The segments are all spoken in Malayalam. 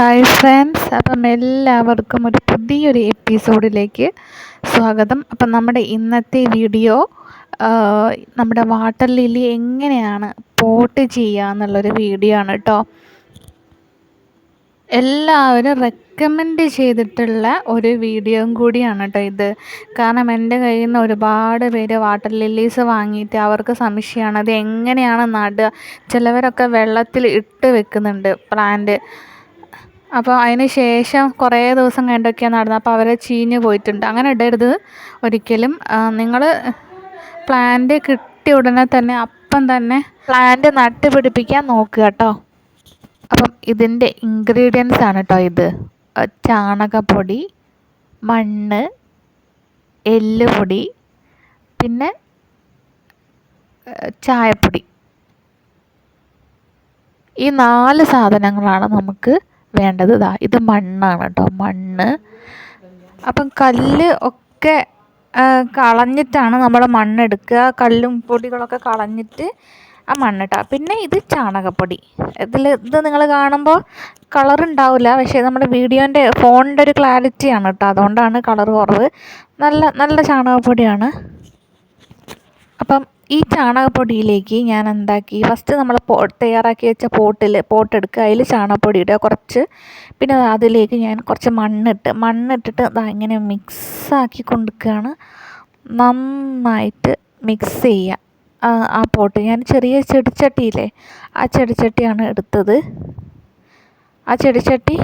ഹായ് ഫ്രണ്ട്സ് അപ്പം എല്ലാവർക്കും ഒരു പുതിയൊരു എപ്പിസോഡിലേക്ക് സ്വാഗതം. അപ്പം നമ്മുടെ ഇന്നത്തെ വീഡിയോ നമ്മുടെ വാട്ടർ ലില്ലി എങ്ങനെയാണ് പോട്ട് ചെയ്യുക എന്നുള്ളൊരു വീഡിയോ ആണ് കേട്ടോ എല്ലാവരും റെക്കമെൻഡ് ചെയ്തിട്ടുള്ള ഒരു വീഡിയോയും കൂടിയാണ് കേട്ടോ ഇത്. കാരണം എന്റെ കയ്യിൽ നിന്ന് ഒരുപാട് പേര് വാട്ടർ ലില്ലീസ് വാങ്ങിയിട്ട് അവർക്ക് സംശയമാണ് അത് എങ്ങനെയാണ് നടുക? ചിലവരൊക്കെ വെള്ളത്തിൽ ഇട്ട് വെക്കുന്നുണ്ട് പ്ലാന്റ് അപ്പോൾ അതിന് ശേഷം കുറേ ദിവസം കണ്ടൊക്കെയാണ് നടന്നത്. അപ്പോൾ അവരെ ചീഞ്ഞ് പോയിട്ടുണ്ട്. അങ്ങനെ ഇടരുത് ഒരിക്കലും. നിങ്ങൾ പ്ലാന്റ് കിട്ടിയ ഉടനെ തന്നെ അപ്പം തന്നെ പ്ലാന്റ് നട്ട് പിടിപ്പിക്കാൻ നോക്കുക കേട്ടോ. അപ്പം ഇതിന്റെ ഇൻഗ്രീഡിയൻസ് ആണ് കേട്ടോ ഇത്. ചാണകപ്പൊടി മണ്ണ് എല്ലുപൊടി പിന്നെ ചായപ്പൊടി. ഈ നാല് സാധനങ്ങളാണ് നമുക്ക് വേണ്ടത്. ഇതാ ഇത് മണ്ണാണ് കേട്ടോ മണ്ണ്. അപ്പം കല്ല് ഒക്കെ കളഞ്ഞിട്ടാണ് നമ്മൾ മണ്ണെടുക്കുക. കല്ലും പൊടികളൊക്കെ കളഞ്ഞിട്ട് ആ മണ്ണിട്ട. പിന്നെ ഇത് ചാണകപ്പൊടി. ഇതിൽ ഇത് നിങ്ങൾ കാണുമ്പോൾ കളർ ഉണ്ടാവില്ല. പക്ഷേ നമ്മുടെ വീഡിയോന്റെ ഫോണിന്റെ ഒരു ക്ലാരിറ്റിയാണ് കേട്ടോ അതുകൊണ്ടാണ് കളർ കുറവ്. നല്ല നല്ല ചാണകപ്പൊടിയാണ്. അപ്പം ഈ ചാണകപ്പൊടിയിലേക്ക് ഞാൻ എന്താക്കി ഫസ്റ്റ് നമ്മൾ പോ തയ്യാറാക്കി വെച്ച പോട്ടിൽ പോട്ടെടുക്കുക. അതിൽ ചാണകപ്പൊടി ഇടുക കുറച്ച്. പിന്നെ അതിലേക്ക് ഞാൻ കുറച്ച് മണ്ണിട്ട് മണ്ണിട്ടിട്ട് ഇങ്ങനെ മിക്സാക്കി കൊടുക്കുകയാണ് നന്നായിട്ട് മിക്സ് ചെയ്യുക ആ പോട്ട്. ഞാൻ ചെറിയ ചെടിച്ചട്ടിയില്ലേ ആ ചെടിച്ചട്ടിയാണ് എടുത്തത്. ആ ചെടിച്ചട്ടി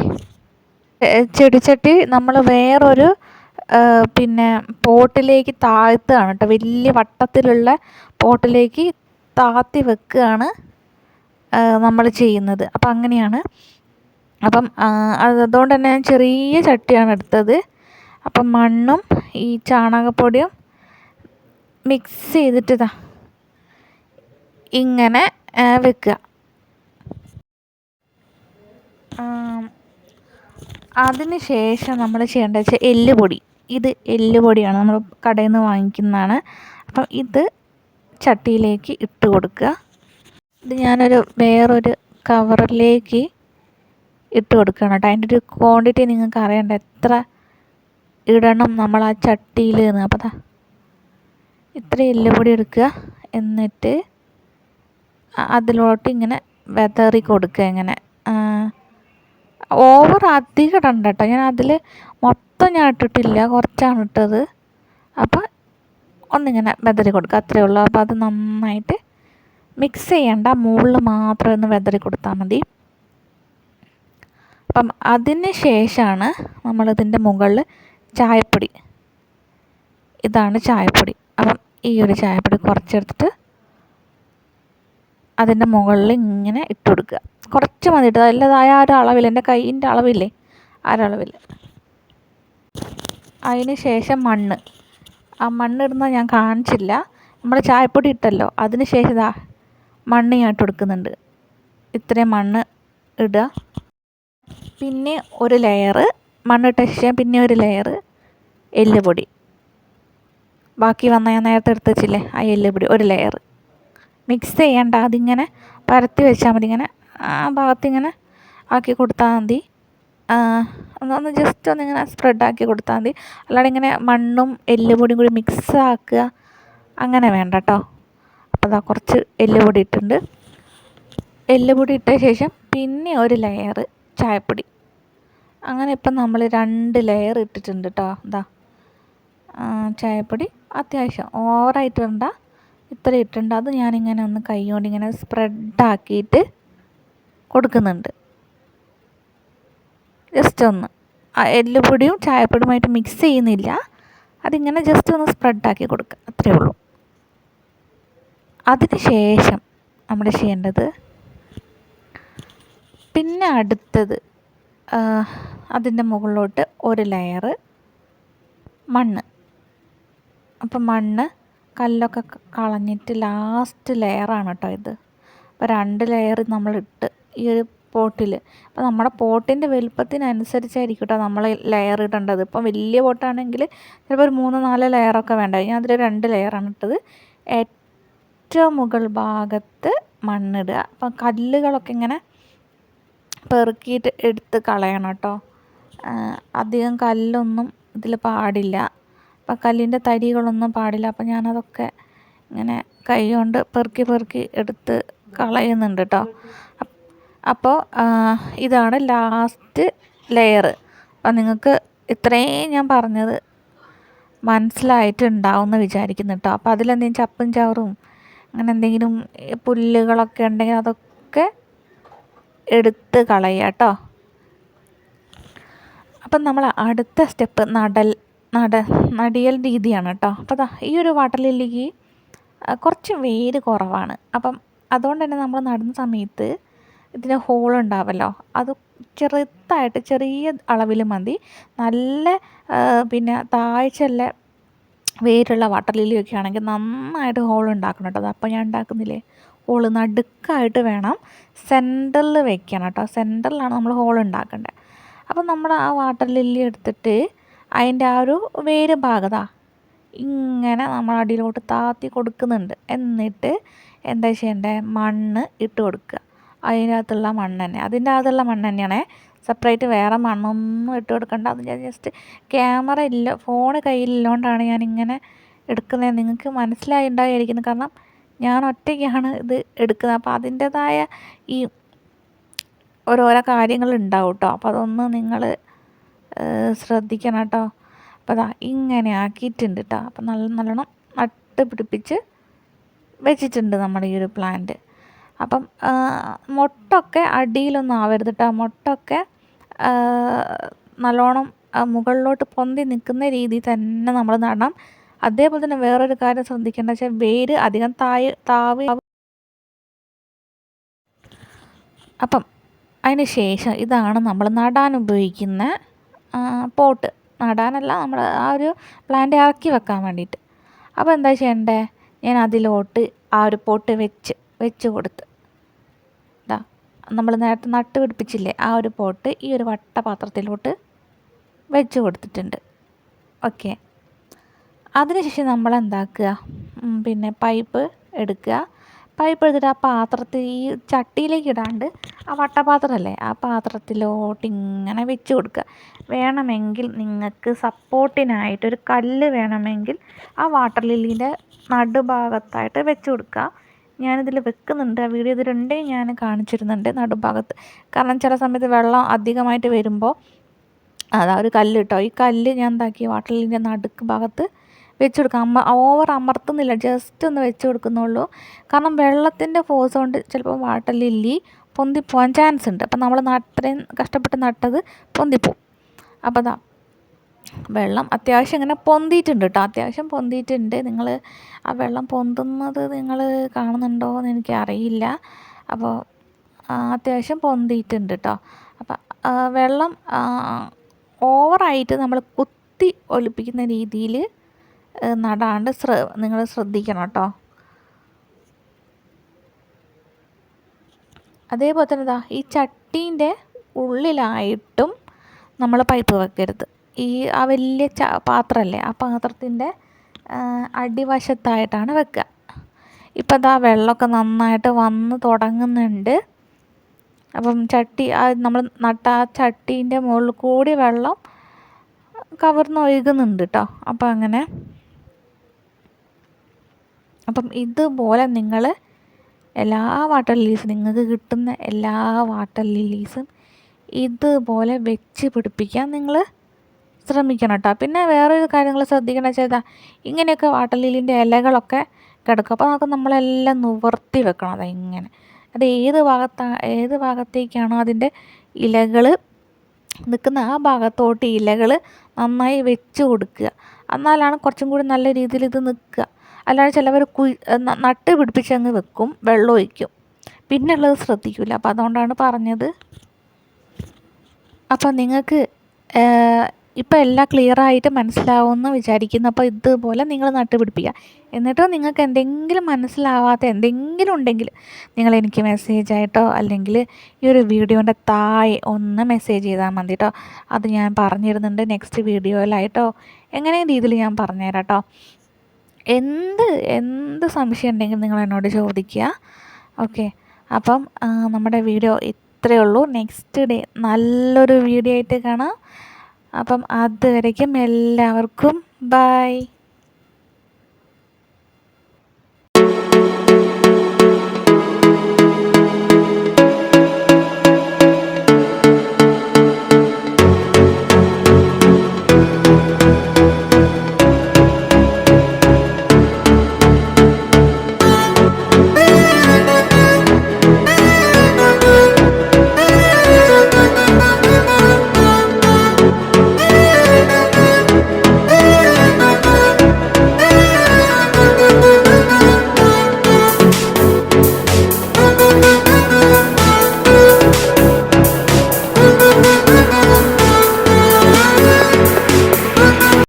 ചെടിച്ചട്ടി നമ്മൾ വേറൊരു പിന്നെ പോട്ടിലേക്ക് താഴ്ത്തുകയാണ് കേട്ടോ. വലിയ വട്ടത്തിലുള്ള പോട്ടിലേക്ക് താത്തി വെക്കുകയാണ് നമ്മൾ ചെയ്യുന്നത്. അപ്പം അങ്ങനെയാണ്. അപ്പം അതുകൊണ്ട് തന്നെ ഞാൻ ചെറിയ ചട്ടിയാണ് എടുത്തത്. അപ്പം മണ്ണും ഈ ചാണകപ്പൊടിയും മിക്സ് ചെയ്തിട്ട് ഇതാ ഇങ്ങനെ വെക്കുക. അതിന് ശേഷം നമ്മൾ ചെയ്യേണ്ടത് വെച്ചാൽ എല്ലുപൊടി. ഇത് എല്ലുപൊടിയാണ്. നമ്മൾ കടയിൽ നിന്ന് വാങ്ങിക്കുന്നതാണ്. അപ്പം ഇത് ചട്ടിയിലേക്ക് ഇട്ട് കൊടുക്കുക. ഇത് ഞാനൊരു വേറൊരു കവറിലേക്ക് ഇട്ട് കൊടുക്കണം കേട്ടോ. അതിന്റെ ഒരു ക്വാണ്ടിറ്റി നിങ്ങൾക്ക് അറിയണ്ട. എത്ര ഇടണം നമ്മൾ ആ ചട്ടിയിൽ നിന്ന് അപ്പോൾ അതാ ഇത്ര എല്ലുപൊടി എടുക്കുക. എന്നിട്ട് അതിലോട്ട് ഇങ്ങനെ വെതറി കൊടുക്കുക ഇങ്ങനെ. ഓവർ അധികം ഇടണ്ട കേട്ടോ. ഞാൻ അതിൽ മൊത്തം ഞാൻ ഇട്ടിട്ടില്ല. കുറച്ചാണ് ഇട്ടത്. അപ്പോൾ ഒന്നിങ്ങനെ വെതറി കൊടുക്കുക. അത്രയേ ഉള്ളൂ. അപ്പോൾ അത് നന്നായിട്ട് മിക്സ് ചെയ്യണ്ട. മുകളിൽ മാത്രം ഒന്ന് വെതറി കൊടുത്താൽ മതി. അപ്പം അതിന് ശേഷമാണ് നമ്മളിതിന്റെ മുകളിൽ ചായപ്പൊടി. ഇതാണ് ചായപ്പൊടി. അപ്പം ഈ ഒരു ചായപ്പൊടി കുറച്ചെടുത്തിട്ട് അതിന്റെ മുകളിൽ ഇങ്ങനെ ഇട്ട് കൊടുക്കുക. കുറച്ച് മതി. ഇട്ടത് അല്ലാതായ ആ ഒരു അളവിൽ എന്റെ കൈയിന്റെ അളവില്ലേ? ആ ഒരളവിൽ അതിന് ശേഷം മണ്ണ്. ആ മണ്ണിടുന്നത് ഞാൻ കാണിച്ചില്ല. നമ്മൾ ചായപ്പൊടി ഇട്ടല്ലോ. അതിന് ശേഷം ഇതാ മണ്ണ് ഞാൻ ഇട്ട് കൊടുക്കുന്നുണ്ട്. ഇത്രയും മണ്ണ് ഇടുക. പിന്നെ ഒരു ലെയറ് മണ്ണിട്ട ശേഷം പിന്നെ ഒരു ലെയറ് എല്ലുപൊടി. ബാക്കി വന്ന ഞാൻ നേരത്തെ എടുത്ത് വെച്ചില്ലേ ആ എല്ലുപൊടി ഒരു ലെയർ മിക്സ് ചെയ്യണ്ട അതിങ്ങനെ പരത്തി വെച്ചാൽ മതി. ഇങ്ങനെ ആ ഭാഗത്തിങ്ങനെ ആക്കി കൊടുത്താൽ മതി. ഒന്ന് ജസ്റ്റ് ഒന്നിങ്ങനെ സ്പ്രെഡാക്കി കൊടുത്താൽ മതി. അല്ലാതെ ഇങ്ങനെ മണ്ണും എല്ലുപൊടിയും കൂടി മിക്സ് ആക്കുക അങ്ങനെ വേണ്ട കേട്ടോ അപ്പോൾ അതാ കുറച്ച് എല്ലുപൊടി ഇട്ടിട്ടുണ്ട്. എല്ലുപൊടി ഇട്ട ശേഷം പിന്നെ ഒരു ലെയർ ചായപ്പൊടി. അങ്ങനെ ഇപ്പം നമ്മൾ രണ്ട് ലെയർ ഇട്ടിട്ടുണ്ട് കേട്ടോ എന്താ ചായപ്പൊടി അത്യാവശ്യം ഓവറായിട്ട് വേണ്ട. ഇത്ര ഇട്ടിട്ടുണ്ട്. അത് ഞാനിങ്ങനെ ഒന്ന് കൈ കൊണ്ട് ഇങ്ങനെ സ്പ്രെഡാക്കിയിട്ട് കൊടുക്കുന്നുണ്ട്. ജസ്റ്റ് ഒന്ന്. എല്ലുപൊടിയും ചായപ്പൊടിയുമായിട്ട് മിക്സ് ചെയ്യുന്നില്ല. അതിങ്ങനെ ജസ്റ്റ് ഒന്ന് സ്പ്രെഡാക്കി കൊടുക്കുക. അത്രയേ ഉള്ളൂ. അതിന് ശേഷം നമ്മൾ ചെയ്യേണ്ടത്? പിന്നെ അടുത്തത് അതിന്റെ മുകളിലോട്ട് ഒരു ലെയറ് മണ്ണ്. അപ്പം മണ്ണ് കല്ലൊക്കെ കളഞ്ഞിട്ട് ലാസ്റ്റ് ലെയറാണ് കേട്ടോ ഇത്. അപ്പോൾ രണ്ട് ലെയർ നമ്മളിട്ട് ഈ ഒരു പോട്ടിൽ. അപ്പോൾ നമ്മുടെ പോട്ടിന്റെ വലുപ്പത്തിനനുസരിച്ചായിരിക്കും കേട്ടോ നമ്മൾ ലെയർ ഇടേണ്ടത്. ഇപ്പം വലിയ പോട്ടാണെങ്കിൽ ചിലപ്പോൾ ഒരു മൂന്ന് നാല് ലെയറൊക്കെ വേണ്ട. ഞാൻ അതിൽ രണ്ട് ലെയറാണ് ഇട്ടത്. ഏറ്റവും മുകൾ ഭാഗത്ത് മണ്ണിടുക. അപ്പം കല്ലുകളൊക്കെ ഇങ്ങനെ പെറുക്കിയിട്ട് എടുത്ത് കളയണം കേട്ടോ. അധികം കല്ലൊന്നും ഇതിൽ പാടില്ല. അപ്പം കല്ലിന്റെ തരികളൊന്നും പാടില്ല. അപ്പം ഞാനതൊക്കെ ഇങ്ങനെ കൈ കൊണ്ട് പെറുക്കി പെറുക്കി എടുത്ത് കളയുന്നുണ്ട് കേട്ടോ. അപ്പോൾ ഇതാണ് ലാസ്റ്റ് ലെയർ അപ്പം നിങ്ങൾക്ക് ഇത്രയും ഞാൻ പറഞ്ഞത് മനസ്സിലായിട്ടുണ്ടാവും എന്ന് വിചാരിക്കുന്നു കേട്ടോ. അപ്പോൾ അതിലെന്തെങ്കിലും ചപ്പും ചവറും അങ്ങനെ എന്തെങ്കിലും പുല്ലുകളൊക്കെ ഉണ്ടെങ്കിൽ അതൊക്കെ എടുത്ത് കളയുക കേട്ടോ. അപ്പം നമ്മൾ അടുത്ത സ്റ്റെപ്പ് നടൽ നട നടിയൽ രീതിയാണ് കേട്ടോ. അപ്പോൾ ഈ ഒരു വാട്ടർ ലില്ലിക്ക് കുറച്ച് വേര് കുറവാണ്. അപ്പം അതുകൊണ്ട് തന്നെ നമ്മൾ നടുന്ന സമയത്ത് ഇതിന് ഹോൾ ഉണ്ടാവല്ലോ. അത് ചെറുതായിട്ട് ചെറിയ അളവിൽ മതി. നല്ല പിന്നെ താഴ്ചയുള്ള വേരുള്ള വാട്ടർ ലില്ലിയൊക്കെ ആണെങ്കിൽ നന്നായിട്ട് ഹോൾ ഉണ്ടാക്കണം കേട്ടോ. അപ്പോൾ ഞാൻ ഉണ്ടാക്കുന്നില്ലേ? ഹോൾ നടുക്കായിട്ട് വേണം. സെന്ററിൽ വെക്കണം കേട്ടോ. സെന്ററിലാണ് നമ്മൾ ഹോൾ ഉണ്ടാക്കേണ്ടത് അപ്പം നമ്മൾ ആ വാട്ടർ ലില്ലി എടുത്തിട്ട് അതിന്റെ ആ ഒരു വേര് ഭാഗതാ ഇങ്ങനെ നമ്മൾ അടിയിലോട്ട് താത്തി കൊടുക്കുന്നുണ്ട്. എന്നിട്ട് എന്താ ചെയ്യേണ്ടത് മണ്ണ് ഇട്ട് കൊടുക്കുക. അതിനകത്തുള്ള മണ്ണ് തന്നെ. അതിന്റെ അകത്തുള്ള മണ്ണ് തന്നെയാണേ. സെപ്പറേറ്റ് വേറെ മണ്ണൊന്നും ഇട്ട് കൊടുക്കണ്ട. അത് ഞാൻ ജസ്റ്റ് ക്യാമറ ഇല്ല ഫോൺ കയ്യിലില്ലോണ്ടാണ് ഞാനിങ്ങനെ എടുക്കുന്നത്. നിങ്ങൾക്ക് മനസ്സിലായി ഉണ്ടായിരിക്കുന്നു കാരണം ഞാൻ ഒറ്റയ്ക്കാണ് ഇത് എടുക്കുന്നത്. അപ്പോൾ അതിന്റേതായ ഈ ഓരോരോ കാര്യങ്ങൾ ഉണ്ടാവും കേട്ടോ അപ്പോൾ അതൊന്ന് നിങ്ങൾ ശ്രദ്ധിക്കണം കേട്ടോ അപ്പോൾ അതാ ഇങ്ങനെ ആക്കിയിട്ടുണ്ട് കേട്ടോ അപ്പോൾ നല്ല നല്ലോണം നട്ട് പിടിപ്പിച്ച് വെച്ചിട്ടുണ്ട് നമ്മുടെ ഈ ഒരു പ്ലാന്റ് അപ്പം മൊട്ടൊക്കെ അടിയിലൊന്നും ആവരുത് കേട്ടോ മൊട്ടൊക്കെ നല്ലോണം മുകളിലോട്ട് പൊന്തി നിൽക്കുന്ന രീതിയിൽ തന്നെ നമ്മൾ നടണം. അതേപോലെ തന്നെ വേറൊരു കാര്യം ശ്രദ്ധിക്കേണ്ടത് വെച്ചാൽ വേര് അധികം താഴ് താവ് അപ്പം അതിന് ശേഷം ഇതാണ് നമ്മൾ നടാൻ ഉപയോഗിക്കുന്ന പോട്ട്. നടാനല്ല നമ്മൾ ആ ഒരു പ്ലാന്റ് ഇറക്കി വെക്കാൻ വേണ്ടിയിട്ട്. അപ്പോൾ എന്താ ചെയ്യണ്ടേ? ഞാൻ അതിലോട്ട് ആ ഒരു പോട്ട് വെച്ച് വെച്ച് കൊടുത്ത്. നമ്മൾ നേരത്തെ നട്ട് പിടിപ്പിച്ചില്ലേ ആ ഒരു പോട്ട് ഈ ഒരു വട്ട പാത്രത്തിലോട്ട് വെച്ച് കൊടുത്തിട്ടുണ്ട്. ഓക്കെ. അതിനുശേഷം നമ്മൾ എന്താക്കുക? പിന്നെ പൈപ്പ് എടുക്കുക. പൈപ്പ് എടുത്തിട്ട് ആ പാത്രത്തിൽ ഈ ചട്ടിയിലേക്ക് ഇടാണ്ട് ആ വട്ടപാത്രമല്ലേ ആ പാത്രത്തിലോട്ട് ഇങ്ങനെ വെച്ച് കൊടുക്കുക. വേണമെങ്കിൽ നിങ്ങൾക്ക് സപ്പോർട്ടിനായിട്ട് ഒരു കല്ല് വേണമെങ്കിൽ ആ വാട്ടർ ലില്ലീന്റെ നടുഭാഗത്തായിട്ട് വെച്ച് കൊടുക്കുക. ഞാനിതിൽ വെക്കുന്നുണ്ട്. ആ വീഡിയോ ഇതിലുണ്ടെങ്കിൽ ഞാൻ കാണിച്ചിരുന്നുണ്ട് നടുഭാഗത്ത്. കാരണം ചില സമയത്ത് വെള്ളം അധികമായിട്ട് വരുമ്പോൾ അതാ ഒരു കല്ല് കേട്ടോ ഈ കല്ല് ഞാൻ എന്താക്കി വാട്ടലിന്റെ നടുക്ക് ഭാഗത്ത് വെച്ച് കൊടുക്കുക അമ്മ ഓവർ അമർത്തുന്നില്ല ജസ്റ്റ് ഒന്ന് വെച്ച് കൊടുക്കുന്നുള്ളൂ കാരണം വെള്ളത്തിന്റെ ഫോഴ്സ് കൊണ്ട് ചിലപ്പോൾ വാട്ടലില്ലി പൊന്തിപ്പോവാൻ ചാൻസ് ഉണ്ട്. അപ്പം നമ്മൾ അത്രയും കഷ്ടപ്പെട്ട് നട്ടത് പൊന്തിപ്പോവും. അപ്പോൾ അതാ വെള്ളം അത്യാവശ്യം ഇങ്ങനെ പൊന്തിയിട്ടുണ്ട് കേട്ടോ. അത്യാവശ്യം പൊന്തിയിട്ടുണ്ട്. നിങ്ങൾ ആ വെള്ളം പൊന്തുന്നത് നിങ്ങൾ കാണുന്നുണ്ടോ എന്ന് എനിക്കറിയില്ല. അപ്പോൾ അത്യാവശ്യം പൊന്തിയിട്ടുണ്ട് കേട്ടോ. അപ്പം വെള്ളം ഓവറായിട്ട് നമ്മൾ കുത്തി ഒലിപ്പിക്കുന്ന രീതിയിൽ നടാണ്ട് ശ്ര നിങ്ങൾ ശ്രദ്ധിക്കണം കേട്ടോ. അതേപോലെ തന്നെ ഇതാ ഈ ചട്ടീന്റെ ഉള്ളിലായിട്ടും നമ്മൾ പൈപ്പ് വെക്കരുത്. ഈ ആ വലിയ ച പാത്രമല്ലേ ആ പാത്രത്തിന്റെ അടിവശത്തായിട്ടാണ് വെക്കുക. ഇപ്പം ഇതാ വെള്ളമൊക്കെ നന്നായിട്ട് വന്ന് തുടങ്ങുന്നുണ്ട്. അപ്പം ചട്ടി ആ നമ്മൾ നട്ട ആ ചട്ടീന്റെ മുകളിൽ കൂടി വെള്ളം കവർന്ന് ഒഴുകുന്നുണ്ട് കേട്ടോ അപ്പം അങ്ങനെ. അപ്പം ഇതുപോലെ നിങ്ങൾ എല്ലാ വാട്ടർ ലില്ലീസും നിങ്ങൾക്ക് കിട്ടുന്ന എല്ലാ വാട്ടർ ലില്ലീസും ഇതുപോലെ വെച്ച് പിടിപ്പിക്കാൻ നിങ്ങൾ ശ്രമിക്കണം കേട്ടോ പിന്നെ വേറൊരു കാര്യങ്ങൾ ശ്രദ്ധിക്കണം വെച്ചാൽ ഇങ്ങനെയൊക്കെ വാട്ടർ ലില്ലിന്റെ ഇലകളൊക്കെ കിടക്കും. അപ്പോൾ നമുക്ക് നമ്മളെല്ലാം നിവർത്തി വെക്കണം അത് ഇങ്ങനെ. അത് ഏത് ഭാഗത്താ ഏത് ഭാഗത്തേക്കാണോ അതിന്റെ ഇലകൾ നിൽക്കുന്ന ആ ഭാഗത്തോട്ട് ഇലകൾ നന്നായി വെച്ച് കൊടുക്കുക. എന്നാലാണ് കുറച്ചും കൂടി നല്ല രീതിയിൽ ഇത് നിൽക്കുക. അല്ലാതെ ചിലവർ കു നട്ട് പിടിപ്പിച്ചങ്ങ് വെക്കും വെള്ളം ഒഴിക്കും. പിന്നെ ഉള്ളത് ശ്രദ്ധിക്കില്ല അപ്പോൾ അതുകൊണ്ടാണ് പറഞ്ഞത്. അപ്പോൾ നിങ്ങൾക്ക് ഇപ്പോൾ എല്ലാം ക്ലിയറായിട്ട് മനസ്സിലാവുമെന്ന് വിചാരിക്കുന്നു. അപ്പോൾ ഇതുപോലെ നിങ്ങൾ നട്ടുപിടിപ്പിക്കുക. എന്നിട്ട് നിങ്ങൾക്ക് എന്തെങ്കിലും മനസ്സിലാവാത്ത എന്തെങ്കിലും ഉണ്ടെങ്കിൽ നിങ്ങൾ എനിക്ക് മെസ്സേജ് ആയിട്ടോ അല്ലെങ്കിൽ ഈ ഒരു വീഡിയോന്റെ താഴെ ഒന്ന് മെസ്സേജ് ചെയ്താൽ മതി കേട്ടോ അത് ഞാൻ പറഞ്ഞിരുന്നുണ്ട് നെക്സ്റ്റ് വീഡിയോയിലായിട്ടോ. എങ്ങനെ രീതിയിൽ ഞാൻ പറഞ്ഞുതരാം കേട്ടോ എന്ത് എന്ത് സംശയം ഉണ്ടെങ്കിൽ നിങ്ങൾ എന്നോട് ചോദിക്കുക. ഓക്കെ. അപ്പം നമ്മുടെ വീഡിയോ ഇത്രയേ ഉള്ളൂ. നെക്സ്റ്റ് ഡേ നല്ലൊരു വീഡിയോ ആയിട്ട് കാണാം. അപ്പം അതുവരയ്ക്കും എല്ലാവർക്കും ബൈ